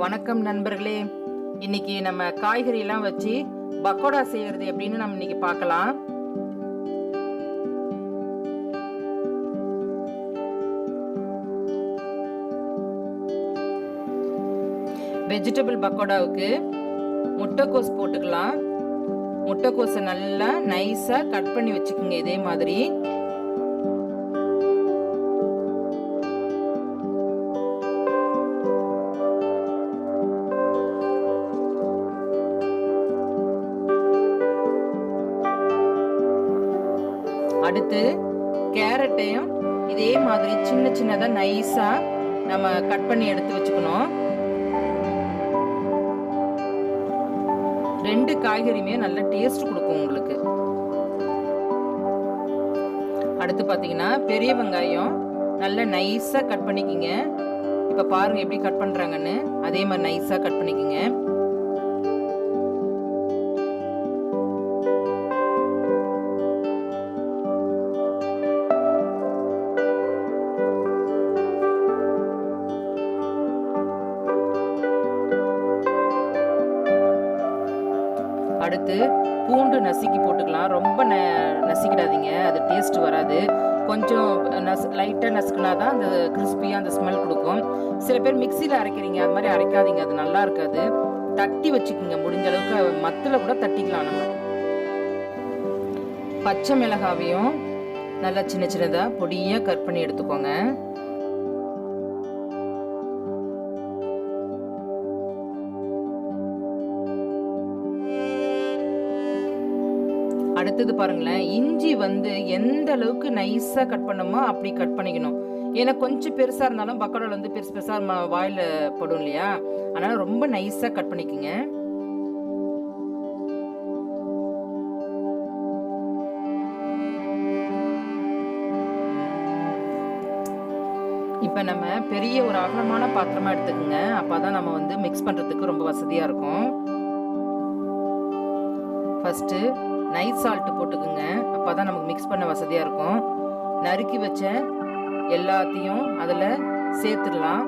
வணக்கம் நண்பர்களே. இன்னைக்கு நம்ம காய்கறி எல்லாம் வச்சு பக்கோடா செய்யறது எப்படின்னு நம்ம இன்னைக்கு பார்க்கலாம். வெஜிடபிள் பக்கோடாவுக்கு முட்டைக்கோஸ் போட்டுக்கலாம். முட்டைக்கோஸை நல்லா நைஸாக கட் பண்ணி வச்சுக்கோங்க இதே மாதிரி. அடுத்து கேரட்டையும் இதே மாதிரி சின்ன சின்னதாக நைஸாக நம்ம கட் பண்ணி எடுத்து வச்சுக்கணும். ரெண்டு காய்கறியுமே நல்ல டேஸ்ட் கொடுக்கும் உங்களுக்கு. அடுத்து பார்த்தீங்கன்னா பெரிய வெங்காயம் நல்ல நைஸாக கட் பண்ணிக்கிங்க. இப்போ பாருங்க எப்படி கட் பண்ணுறாங்கன்னு அதே மாதிரி நைஸாக கட் பண்ணிக்கிங்க. அடுத்து பூண்டு நசுக்கி போட்டுக்கலாம். ரொம்ப ந நசுக்கிடாதீங்க. அது டேஸ்ட் வராது. கொஞ்சம் நசு லைட்டாக நசுக்குனா தான் அந்த கிறிஸ்பியாக அந்த ஸ்மெல் கொடுக்கும். சில பேர் மிக்சியில் அரைக்கிறீங்க. அது மாதிரி அரைக்காதீங்க. அது நல்லா இருக்காது. தட்டி வச்சுக்கோங்க. முடிஞ்ச அளவுக்கு மத்தில் கூட தட்டிக்கலாம் நம்ம. பச்சை மிளகாவையும் நல்லா சின்ன சின்னதாக பொடியாக கட் பண்ணி எடுத்துக்கோங்க. அடுத்தது பாருங்களேன். இஞ்சி வந்து எந்த அளவுக்கு நைஸாக கட் பண்ணணுமோ அப்படி கட் பண்ணிக்கணும். ஏன்னா கொஞ்சம் பெருசாக இருந்தாலும் பக்கோடாவில் வந்து பெருசு பெருசாக வாயில் படும் இல்லையா? அதனால் ரொம்ப நைஸாக கட் பண்ணிக்கோங்க. இப்போ நம்ம பெரிய ஒரு அகலமான பாத்திரமா எடுத்துக்கோங்க. அப்போ தான் நம்ம வந்து மிக்ஸ் பண்ணுறதுக்கு ரொம்ப வசதியாக இருக்கும். ஃபஸ்ட்டு நைட் சால்ட்டு போட்டுக்குங்க. அப்போ தான் நமக்கு மிக்ஸ் பண்ண வசதியாக இருக்கும். நறுக்கி வச்ச எல்லாத்தையும் அதில் சேர்த்துடலாம்.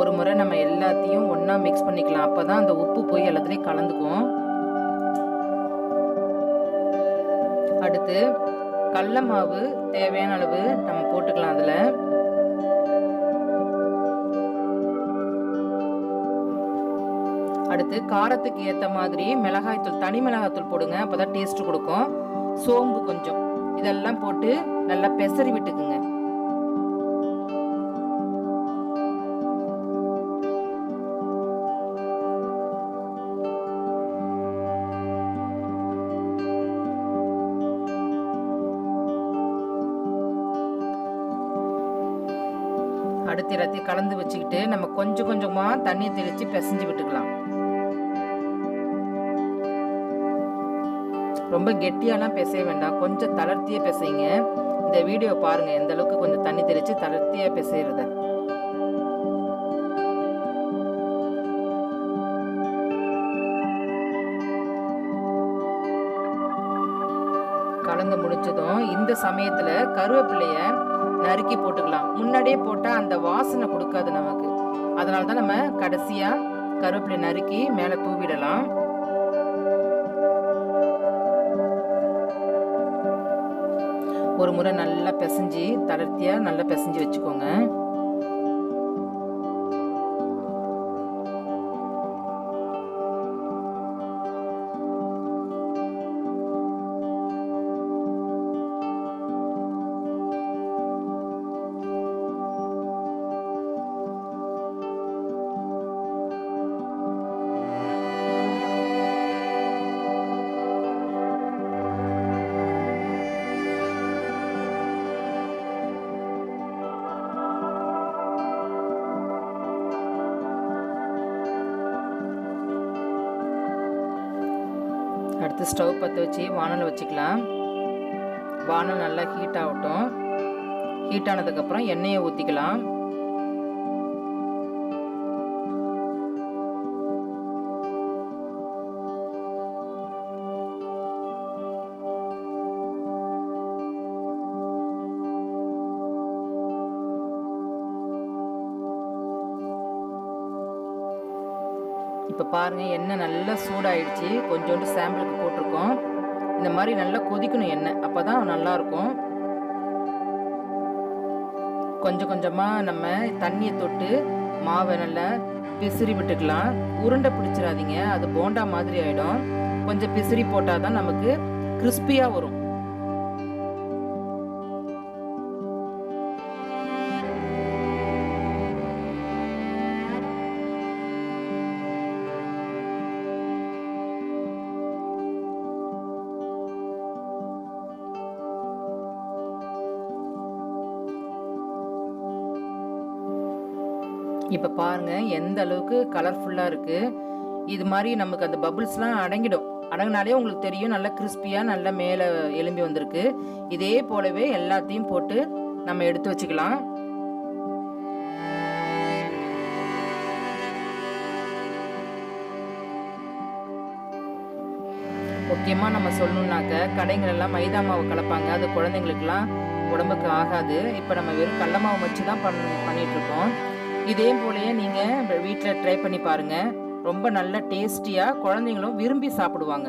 ஒரு முறை நம்ம எல்லாத்தையும் ஒன்றா மிக்ஸ் பண்ணிக்கலாம். அப்போ தான் அந்த உப்பு போய் எல்லாத்துலேயும் கலந்துக்கும். அடுத்து கடல மாவு தேவையான அளவு நம்ம போட்டுக்கலாம் அதில். அடுத்து காரத்துக்கு ஏற்ற மாதிரி மிளகாய்த்தூள் தனி மிளகாய்த்தூள் போடுங்க. அப்போ தான் டேஸ்ட்டு கொடுக்கும். சோம்பு கொஞ்சம். இதெல்லாம் போட்டு நல்லா பெசரி விட்டுக்குங்க. அடுத்து எல்லாத்தையும் கலந்து வச்சுக்கிட்டு நம்ம கொஞ்சம் கொஞ்சமாக தண்ணி தெளித்து பிசைஞ்சு விட்டுக்கலாம். ரொம்ப கெட்டியாலாம் பிசைய வேண்டாம். கொஞ்சம் தளர்த்தியே பிசைங்க. இந்த வீடியோ பாருங்க. எந்த அளவுக்கு கொஞ்சம் தண்ணி தெளித்து தளர்த்தியாக பிசைறத கலந்து முடிச்சதும் இந்த சமயத்துல கருவேப்பிலைய நறுக்கி போட்டுக்கலாம். முன்னாடியே போட்டால் அந்த வாசனை கொடுக்காது நமக்கு. அதனால தான் நம்ம கடைசியாக கருவேப்பிலை நறுக்கி மேலே தூவிடலாம். ஒரு முறை நல்லா பிசைஞ்சு தளர்த்தியாக நல்லா பிசைஞ்சு வச்சுக்கோங்க. அடுத்து ஸ்டவ் பற்ற வச்சு வானல் வச்சுக்கலாம். வானல் நல்லா ஹீட் ஆகட்டும். ஹீட் ஆனதுக்கப்புறம் எண்ணெயை ஊற்றிக்கலாம் இப்போ பாருங்கள் எண்ணெய் நல்லா சூடாயிடுச்சு. கொஞ்சோண்டு சாம்பிளுக்கு போட்டிருக்கோம். இந்த மாதிரி நல்லா கொதிக்கணும் எண்ணெய். அப்போ தான் நல்லாயிருக்கும். கொஞ்சம் கொஞ்சமாக நம்ம தண்ணியை தொட்டு மாவை நல்லா பிசிறி விட்டுக்கலாம். உருண்டை பிடிச்சிடாதீங்க. அது போண்டா மாதிரி ஆகிடும் கொஞ்சம் பிசிறி போட்டால் தான் நமக்கு கிறிஸ்பியாக வரும். இப்போ பாருங்க எந்த அளவுக்கு கலர்ஃபுல்லாக இருக்குது இது மாதிரி நமக்கு அந்த பபுள்ஸ்லாம் அடங்கிடும். அடங்கினாலே உங்களுக்கு தெரியும் நல்லா கிறிஸ்பியாக நல்லா மேலே எலும்பி வந்திருக்கு. இதே போலவே எல்லாத்தையும் போட்டு நம்ம எடுத்து வச்சுக்கலாம். முக்கியமாக நம்ம சொல்லணுன்னாக்க கடைங்களெல்லாம் மைதா மாவு கலப்பாங்க. அது குழந்தைங்களுக்குலாம் உடம்புக்கு ஆகாது. இப்போ நம்ம வெறும் கடல மாவு வச்சு தான் பண் இருக்கோம். இதே போலயே நீங்கள் வீட்டில் ட்ரை பண்ணி பாருங்க. ரொம்ப நல்ல டேஸ்டியாக குழந்தைங்களும் விரும்பி சாப்பிடுவாங்க.